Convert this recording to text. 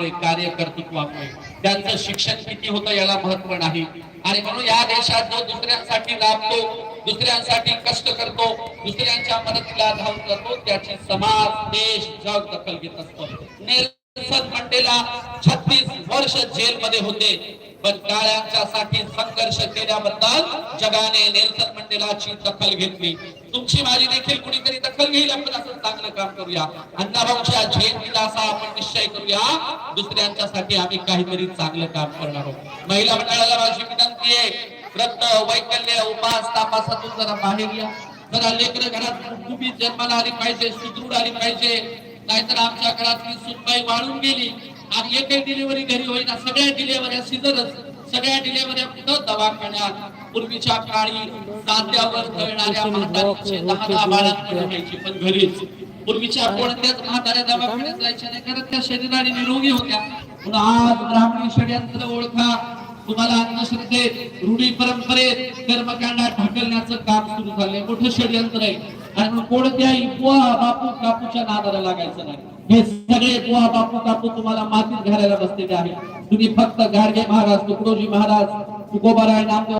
कामामुळे कार्यकर्तृत्वामुळे त्यांचं शिक्षण किती होतं याला महत्त्व नाही. आणि म्हणून या देशात जो दुसऱ्यांसाठी लाभतो दुसऱ्यांसाठी कष्ट करतो दुसऱ्यांच्या मदतीला धाव करतो त्याची समाज देश जग दखल घेत असतो. नेल्सन मंडेला छत्तीस वर्ष जेलमध्ये होते. पण काळ्यांच्या साठी संघर्ष केल्याबद्दल जगाने नेल्सन मंडेलाची दखल घेतली. तुमची माझी देखील कुणीतरी दखल घेईल आपण असं चांगलं काम करूया. अण्णाभाऊच्या जयंतीला असा आपण निश्चय करूया दुसऱ्यांच्यासाठी आम्ही काहीतरी चांगलं काम करणार आहोत. महिला मंडळाला माझी विनंती आहे रत्न वैकल्य उपास तापासातून जरा बाहेर या. जरा लेकर घरात कुटुंबीत जन्माला आली पाहिजे सुदृढ आली पाहिजे. नाहीतर आमच्या घरातली सुनबाई वाळून गेली. आणि एकही डिलिव्हरी घरी होईना सगळ्या डिलिव्हरी सिझरच सगळ्या डिलिव्हऱ्या कुठं दवाखान्यात पूर्वीच्या काळी साध्यावर कळणाऱ्या म्हातारीचे दहा दहा बाळांकडे व्हायची पण घरीच. पूर्वीच्या कोणत्याच म्हाताऱ्या दवाखान्यात जायच्या नाही कारण त्या शरीराने निरोगी होत्या. पण आज ब्राह्मणी षडयंत्र ओळखा. तुम्हाला अंधश्रद्धेत रूढी परंपरेत कर्मकांडात ढकलण्याचं काम सुरू झालंय. मोठं षडयंत्र आहे. आणि म्हणून कोणत्याही बापू कापूच्या नादाला लागायचं नाही. हे सगळे बुवा बापू कापू तुम्हाला मातीत घालायला बसलेले आहे तुम्ही फक्त गाडगे महाराज तुकडोजी महाराज तुकोबाराय नामदेव